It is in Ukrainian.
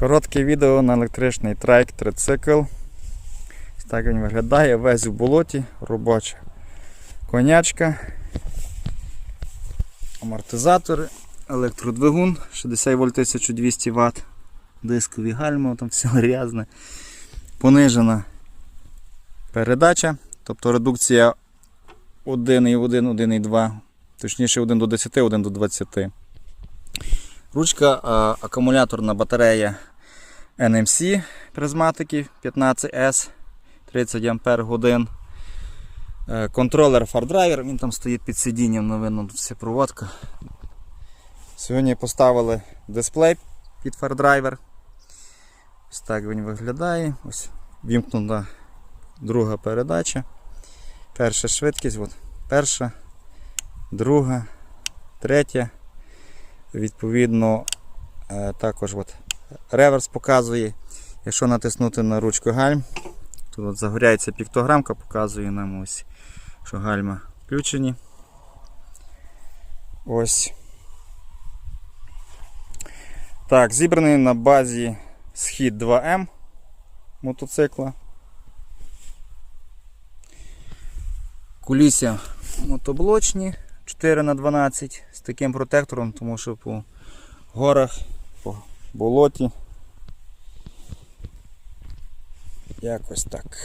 Коротке відео на електричний трек, трицикл. Так він виглядає, весь у болоті, робоча конячка, амортизатори, електродвигун 60 вольт 1200 Вт, дискові гальма, там все грязне. Понижена передача, тобто редукція 1,1, 1,2, точніше 1 до 10, 1 до 20. Ручка акумуляторна батарея NMC призматики 15S 30 Ампер годин. Е, Контролер фардрайвер, він там стоїть під сидінням, ну, видно, тут вся проводка. Сьогодні поставили дисплей під фардрайвер. Ось так він виглядає. Ось вімкнута друга передача. Перша швидкість, от, перша, друга, третя. Відповідно, е, також от реверс показує. Якщо натиснути на ручку гальм, то от загоряється піктограмка, показує нам ось, що гальма включені. Ось. Так, зібраний на базі схід 2М мотоцикла. Кулісся мотоблочні 4х12 з таким протектором, тому що по горах, по болоті. Якось так.